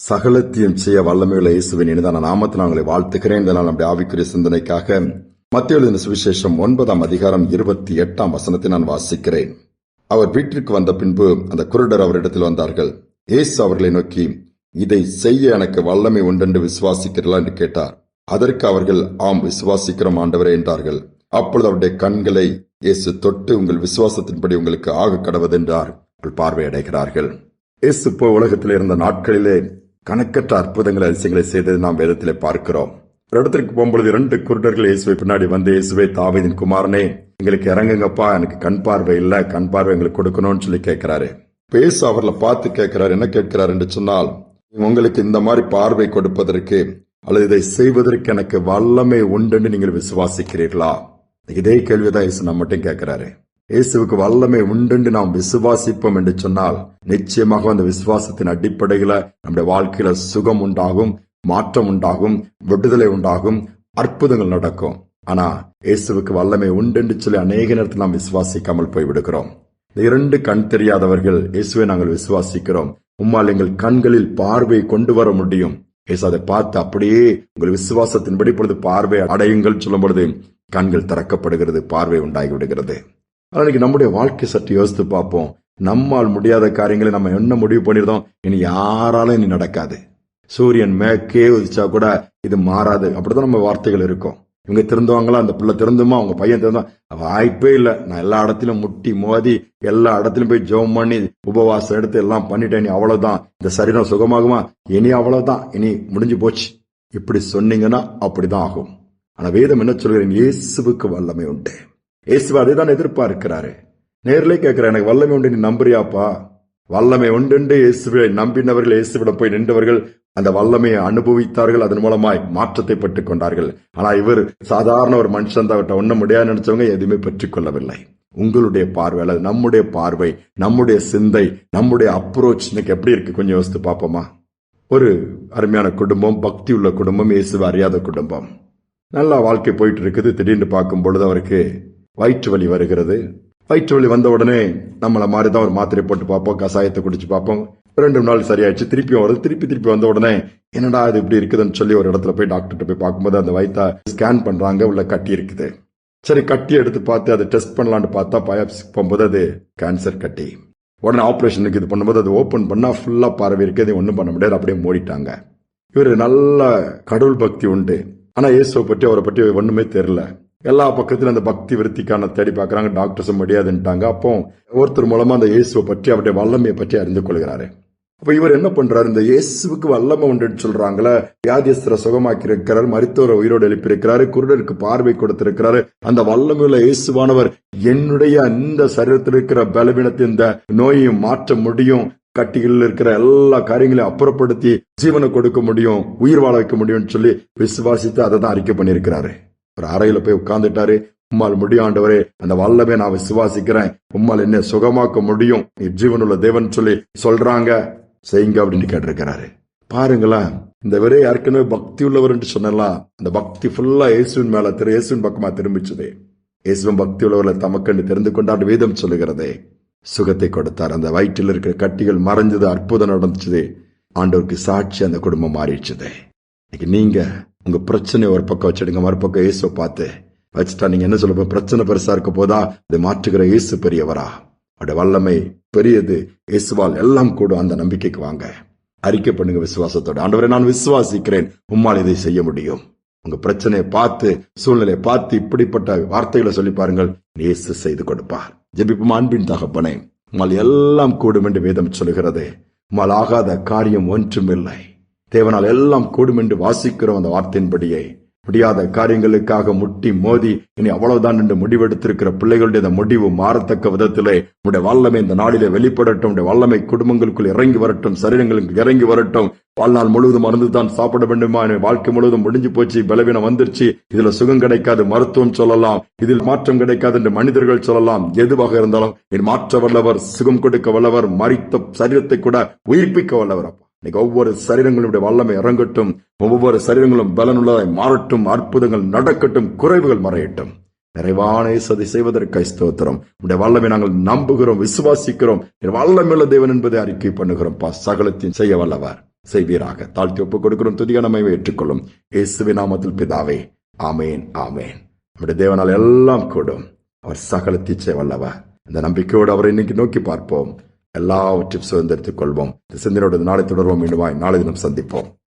சகலத்தையும் செய்ய வல்லமையுள்ள இயேசுவின் இனிதான நாமத்தில் உங்களை வாழ்த்துகிறேன். இதனால் நம்முடைய ஆவிக்குரிய சிந்தனைக்காக மத்திய எழுதின சுவிசேஷம் ஒன்பதாம் அதிகாரம் இருபத்தி எட்டாம் வசனத்தை நான் வாசிக்கிறேன். அவர் வீட்டிற்கு வந்த பின்பு அந்த குருடர் அவரிடத்தில் வந்தார்கள். இயேசு அவர்களை நோக்கி இதை செய்ய எனக்கு வல்லமை உண்டென்று விசுவாசிக்கிறீர்களா? என்று கேட்டார். அதற்கு அவர்கள் ஆம் விசுவாசிக்கிறோம் ஆண்டவரே என்றார்கள். அப்பொழுது அவருடைய கண்களை இயேசு தொட்டு உங்கள் விசுவாசத்தின்படி உங்களுக்கு ஆக கடவுதென்றார் பார்வையடைகிறார்கள். இயேசு இப்போ உலகத்தில் இருந்த நாட்களிலே கணக்கற்ற அற்புதங்கள் அதிசயங்களை செய்தது நாம் வேதத்திலே பார்க்கிறோம். ஒரு இடத்திற்கு போகும்பொழுது இரண்டு குருடர்கள் இயேசுவை பின்னாடி வந்து இயேசுவை தாவீதின் குமாரனே எங்களுக்கு இறங்குங்கப்பா எனக்கு கண் பார்வை இல்லை கண் பார்வை எங்களுக்கு கொடுக்கணும்னு சொல்லி கேட்கிறாரு. பேசு அவர்களை பார்த்து கேட்கிறார் என்ன கேட்கிறார் என்று சொன்னால் உங்களுக்கு இந்த மாதிரி பார்வை கொடுப்பதற்கு அல்லது இதை செய்வதற்கு எனக்கு வல்லமை உண்டுன்னு நீங்கள் விசுவாசிக்கிறீர்களா? இதே கேள்விதான் இயேசு நம்மட்டும் கேட்கிறாரு. இயேசுவுக்கு வல்லமை உண்டுன்னு நாம் விசுவாசிப்போம் என்று சொன்னால் நிச்சயமாக அந்த விசுவாசத்தின் அடிப்படையில நம்முடைய வாழ்க்கையில சுகம் உண்டாகும் மாற்றம் உண்டாகும் விடுதலை உண்டாகும் அற்புதங்கள் நடக்கும். ஆனா இயேசுவுக்கு வல்லமை உண்டு சொல்லி அநேக நேரத்தில் நாம் விசுவாசிக்காமல் போய் விடுகிறோம் இந்த இரண்டு கண் தெரியாதவர்கள் இயேசுவை நாங்கள் விசுவாசிக்கிறோம். உம்மால் எங்கள் கண்களில் பார்வை கொண்டு வர முடியும். இயேசு அதை பார்த்து அப்படியே உங்கள் விசுவாசத்தின்படி பொழுது பார்வை அடையுங்கள் சொல்லும் பொழுது கண்கள் திறக்கப்படுகிறது பார்வை உண்டாகி விடுகிறது. அன்னைக்கு நம்முடைய வாழ்க்கை சற்று யோசித்து பார்ப்போம். நம்மால் முடியாத காரியங்களை நம்ம என்ன முடிவு பண்ணிருந்தோம் இனி யாராலும் இனி நடக்காது. சூரியன் மேற்கே உதிச்சா கூட இது மாறாது. அப்படிதான் நம்ம வார்த்தைகள் இருக்கும். இவங்க திருந்துவாங்களா? அந்த பிள்ளை திருந்துமா? அவங்க பையன் திருந்தா? வாய்ப்பே இல்லை. நான் எல்லா இடத்திலும் முட்டி மோதி எல்லா இடத்துலையும் போய் ஜெபம் பண்ணி உபவாசம் எடுத்து எல்லாம் பண்ணிட்டேன். இனி அவ்வளவுதான். இந்த சரீரம் சுகமாகுமா? இனி அவ்வளவுதான். இனி முடிஞ்சு போச்சு. இப்படி சொன்னீங்கன்னா அப்படிதான் ஆகும். ஆனா வேதம் என்ன சொல்கிறேன் இயேசுவுக்கு வல்லமை உண்டு. இயேசு அதைதான் எதிர்பார்க்கிறாரு. நேர்ல கேட்கிற எனக்கு வல்லமை உண்டு நீ நம்புறியாப்பா? வல்லமை உண்டு இயேசுவை. நம்பினவர்கள் இயேசுவிடம் போய் நின்றவர்கள் அந்த வல்லமையை அனுபவித்தார்கள் அதன் மூலமாய் மாற்றத்தை பெற்றுக் கொண்டார்கள். ஆனா இவர் சாதாரண ஒரு மனுஷன் தான் ஒன்னும் முடியாது நினைச்சவங்க எதுவுமே பெற்றுக் கொள்ளவில்லை. உங்களுடைய பார்வை அல்லது நம்முடைய பார்வை நம்முடைய சிந்தை நம்முடைய அப்ரோச் இன்னைக்கு எப்படி இருக்கு? கொஞ்சம் யோசித்து பார்ப்போமா? ஒரு அருமையான குடும்பம் பக்தி உள்ள குடும்பம் இயேசுவை அறியாத குடும்பம். நல்லா வாழ்க்கை போயிட்டு இருக்குது. திடீர்னு பார்க்கும் பொழுது அவருக்கு வயிற்று வலி வருகிறது. வயிற்று வலி வந்த உடனே நம்மளை மாதிரி தான் ஒரு மாத்திரை போட்டு பார்ப்போம் கசாயத்தை குடிச்சு பார்ப்போம். ரெண்டு நாள் சரியாயிடுச்சு திருப்பியும் வருது திருப்பி திருப்பி வந்த உடனே என்னடா இது இப்படி இருக்குதுன்னு சொல்லி ஒரு இடத்துல போய் டாக்டர்கிட்ட போய் பார்க்கும்போது அந்த வயிற்றா ஸ்கேன் பண்றாங்க உள்ள கட்டி இருக்குது. சரி கட்டி எடுத்து பார்த்து அதை டெஸ்ட் பண்ணலான்னு பார்த்தா பயாப்சி போகும்போது அது கேன்சர் கட்டி. உடனே ஆப்ரேஷனுக்கு இது பண்ணும்போது அது ஓப்பன் பண்ணா ஃபுல்லா பரவி இருக்குது ஒன்றும் பண்ண முடியாது அப்படியே மூடிட்டாங்க. இவர் நல்ல கடவுள் பக்தி உண்டு. ஆனா இயேசுவை பற்றி அவரை பற்றி ஒண்ணுமே தெரியல. எல்லா பக்கத்திலும் அந்த பக்தி விருத்திக்கான தேடி பார்க்குறாங்க டாக்டர்ஸும் முடியாதுன்ட்டாங்க. அப்போ ஒருத்தர் மூலமாக அந்த இயேசுவை பற்றி அவருடைய வல்லமையை பற்றி அறிந்து கொள்கிறாரு. அப்போ இவர் என்ன பண்றாரு? இந்த இயேசுவுக்கு வல்லமை உண்டுன்னு சொல்றாங்களே. வியாதியஸ்தரை சுகமாக்கி இருக்கிறார் மருத்துவரை உயிரோடு எழுப்பியிருக்கிறாரு குருடருக்கு பார்வை கொடுத்திருக்கிறாரு. அந்த வல்லமையுள்ள இயேசுவானவர் என்னுடைய இந்த சரீரத்தில் இருக்கிற பலவீனத்தை இந்த நோயையும் மாற்ற முடியும். கட்டிகளில் இருக்கிற எல்லா காரியங்களையும் அப்புறப்படுத்தி ஜீவனை கொடுக்க முடியும் உயிர் வாழ வைக்க முடியும்னு சொல்லி விசுவாசித்து அதை தான் அறிக்கை பண்ணியிருக்கிறாரு. ஒரு அறையில போய் உட்கார்ந்துட்டாரு. உம்மால் முடியாண்டவரே அந்த வல்லமே நான் விசுவாசிக்கிறேன். உம்மால் என்ன சுகமாக்க முடியும். ஜீவனுள்ள தேவன் சொல்லி சொல்றாங்க. செய்யுங்க அப்படின்னு கேட்டிருக்கிறாரு. பாருங்களேன் இந்த விரை ஏற்கனவே பக்தி உள்ளவர் என்று சொன்னலாம். அந்த பக்தி ஃபுல்லா இயேசுவின் மேல திரு இயேசுவின் பக்கமா திரும்பிச்சது. இயேசுவின் பக்தி உள்ளவர்களை தமக்கண்டு தெரிந்து கொண்டாடு வேதம் சொல்லுகிறதே. சுகத்தை கொடுத்தார். அந்த வயிற்றில் இருக்கிற கட்டிகள் மறைஞ்சது அற்புதம் நடந்துச்சு ஆண்டவருக்கு சாட்சி அந்த குடும்பம் மாறிடுச்சுது. இன்னைக்கு நீங்க உங்க பிரச்சனை ஒரு பக்கம் வச்சிடுங்க மறுபக்கம் இயேசுவை பார்த்து. வச்சுட்டா நீங்க என்ன சொல்ல பிரச்சனை பெருசா இருக்க போதா? அதை மாற்றுகிற இயேசு பெரியவரா? அவருடைய வல்லமை பெரியது. இயேசுவால் எல்லாம் கூடும் அந்த நம்பிக்கைக்கு வாங்க. அறிக்கை பண்ணுங்க விசுவாசத்தோட. ஆண்டவரை நான் விசுவாசிக்கிறேன். உம்மால் இதை செய்ய முடியும். உங்க பிரச்சனையை பார்த்து சூழ்நிலையை பார்த்து இப்படிப்பட்ட வார்த்தைகளை சொல்லி பாருங்கள். இயேசு செய்து கொடுப்பார். ஜெபிப்பும்? அன்பின் தகப்பனே உம்மால் எல்லாம் கூடும் என்று வேதம் சொல்கிறது உம்மால் ஆகாத காரியம் ஒன்றும் இல்லை தேவனால் எல்லாம் கூடும் என்று வாசிக்கிறோம் அந்த வார்த்தையின்படியே. முடியாத காரியங்களுக்காக முட்டி மோதி இனி அவ்வளவுதான் என்று முடிவெடுத்திருக்கிற பிள்ளைகளுடைய அந்த முடிவு மாறத்தக்க விதத்திலே உடைய வல்லமை இந்த நாளிலே வெளிப்படட்டும் உடைய வல்லமை குடும்பங்களுக்குள் இறங்கி வரட்டும் சரீரங்களுக்கு இறங்கி வரட்டும். வாழ்நாள் முழுவதும் மருந்து தான் சாப்பிட வேண்டுமா? என் வாழ்க்கை முழுவதும் முடிஞ்சு போச்சு பலவீனம் வந்துருச்சு. இதுல சுகம் கிடைக்காது மருத்துவம் சொல்லலாம். இதில் மாற்றம் கிடைக்காது என்று மனிதர்கள் சொல்லலாம். எதுவாக இருந்தாலும் என் மாற்ற வல்லவர் சுகம் கொடுக்க வல்லவர் மறித்த சரீரத்தை கூட உயிர்ப்பிக்க வல்லவர் இன்னைக்கு ஒவ்வொரு சரீரங்களுடைய வல்லமை இறங்கட்டும் ஒவ்வொரு சரீரங்களும் பலனுள்ளதாய் மாறட்டும் அற்புதங்கள் நடக்கட்டும் குறைவுகள் மறையட்டும். நிறைவான சதி செய்வதற்காய் ஸ்தோத்திரம். உடைய வல்லமை நாங்கள் நம்புகிறோம் விசுவாசிக்கிறோம். வல்லமையுள்ள தேவன் என்பதை அறிக்கை பண்ணுகிறோம். பா சகலத்தையும் செய்ய வல்லவர். செய்வீராக. தாழ்த்தி ஒப்பு கொடுக்கிறோம். துதிய நம்மை ஏற்றுக்கொள்ளும். இயேசுவி நாமத்தில் பிதாவே. ஆமேன் ஆமேன். நம்முடைய தேவனால் எல்லாம் கூடும். அவர் சகலத்தை செய்ய வல்லவர். இந்த நம்பிக்கையோடு அவரை இன்னைக்கு நோக்கி பார்ப்போம். எல்லாவற்றையும் சுதந்திரத்துக் கொள்வோம் இந்த நாளை தொடர்வோம். மீண்டுமாய் நாளை தினம் சந்திப்போம்.